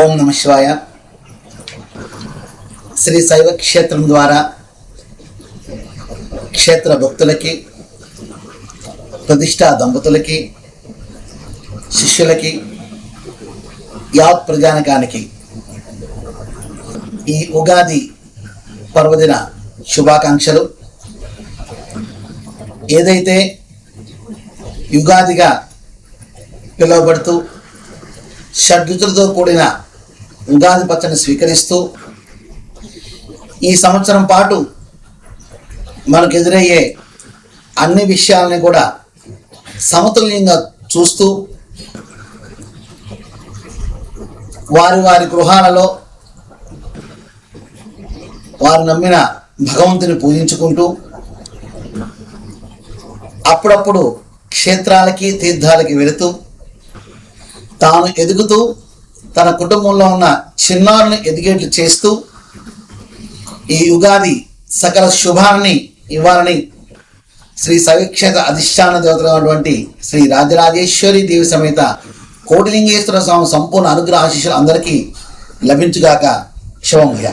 ఓం నమ శివాయ. శ్రీ శైవ క్షేత్రం ద్వారా క్షేత్ర భక్తులకి ప్రతిష్టా దంపతులకి శిష్యులకి యావత్ ప్రజానకానికి ఈ ఉగాది పర్వదిన శుభాకాంక్షలు. ఏదైతే యుగాదిగా పిలువబడుతూ షడ్రుచులతో కూడిన ఉగాది పచ్చని స్వీకరిస్తూ ఈ సంవత్సరం పాటు మనకు ఎదురయ్యే అన్ని విషయాలని కూడా సమతుల్యంగా చూస్తూ వారి వారి గృహాలలో వారు నమ్మిన భగవంతుని పూజించుకుంటూ అప్పుడప్పుడు క్షేత్రాలకి తీర్థాలకి వెళుతూ తాను ఎదుగుతూ తన కుటుంబంలో ఉన్న చిన్నారుని ఎదిగేట్లు చేస్తూ ఈ యుగాది సకల శుభాన్ని ఇవ్వాలని శ్రీ సవిక్షేత అధిష్టాన దేవతలైనటువంటి శ్రీ రాజరాజేశ్వరి దేవి సమేత కోటిలింగేశ్వర స్వామి సంపూర్ణ అనుగ్రహ ఆశీస్సులు అందరికీ లభించుగాక శుభముగా